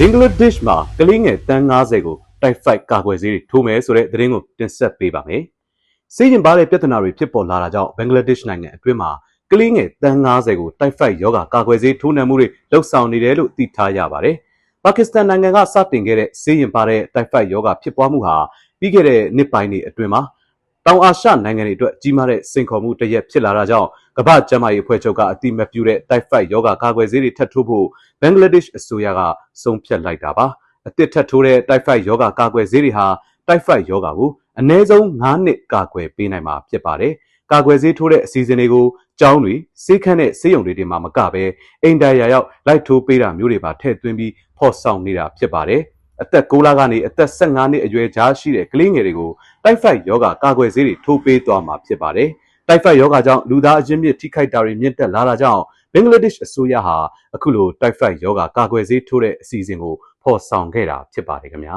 ဘင်္ဂလားဒေ့ရှ်မှာကလေးငယ်တန်း90ကိုတိုက်ဖိုက်ကာကွယ်ဆေးတွေထိုးမယ်ဆိုတဲ့သတင်းကိုတင်ဆက်ပေးပါမယ်။စီးရင်ပါတဲ့ပြဿနာတွေဖြစ်ပေါ်လာတာကြောင့်ဘင်္ဂလားဒေ့ရှ်နိုင်ငံအတွင်းမှာကလေးငယ်တန်း90ကိုတိုက်ဖိုက်ယောဂကာကွယ်ဆေးထိုးနှံမှုတွေလှုပ်ဆောင်နေတယ်လို့သိထားရပါတယ်။ပါကစ္စတန်နိုင်ငံကစတင်ခဲ့တဲ့စီးရင်ပါတဲ့တိုက်ဖိုက်ယောဂဖြစ်ပွားမှုဟာပြီးခဲ့တဲ့နှစ်ပိုင်းတွေအတွင်းမှာတောင်အာရှနိုင်ငံတွေအတွက်ကြီးမားတဲ့စိန်ခေါ်မှုတစ်ရက်ဖြစ်လာတာကြောင့် ကမ္ဘာ့ကျန်းမာရေးအဖွဲ့ချုပ်ကအတိမတ်ပြုတဲ့တိုက်ဖိုက်ယောဂကာကွယ်ဆေးတွေထပ်ထိုးဖို့ဘင်္ဂလားဒေ့ရှ်အစိုးရကဆုံးဖြတ်လိုက်တာပါအသစ်ထပ်ထိုးတဲ့တိုက်ဖိုက်ယောဂကာကွယ်ဆေးတွေဟာတိုက်ဖိုက်ယောဂကိုအနည်းဆုံး9နှစ်ကာကွယ်ပေးနိုင်မှာဖြစ်ပါတယ်ကာကွယ်ဆေးထိုးတဲ့အစီအစဉ်တွေကိုကျောင်းတွေစေခန့်တဲ့စေယုံတွေတွေမှာမကဘဲအိမ်တိုင်ယာရောက်လိုက်ထိုးပေးတာမျိုးတွေပါထည့်သွင်းပြီးဖော်ဆောင်နေတာဖြစ်ပါတယ်အသက်6လကနေအသက်15နှစ်အရွယ်ကြားရှိတဲ့ကလေးငယ်တွေကိုတိုက်ဖိုက်ယောဂကာကွယ်ဆေးတွေထိုးပေးသွားမှာဖြစ်ပါတယ် တိုက်ဖိုက်ယောဂကြောင့်လူသားအချင်းမြစ်ထိခိုက်တာတွေမြင့်တက်လာတာကြောင့်ဘင်္ဂလားဒေ့ရှ်အစိုးရဟာအခုလိုတိုက်ဖိုက်ယောဂကာကွယ်ဆေးထိုးတဲ့အစီအစဉ်ကိုဖော်ဆောင်ခဲ့တာဖြစ်ပါတယ်ခင်ဗျာ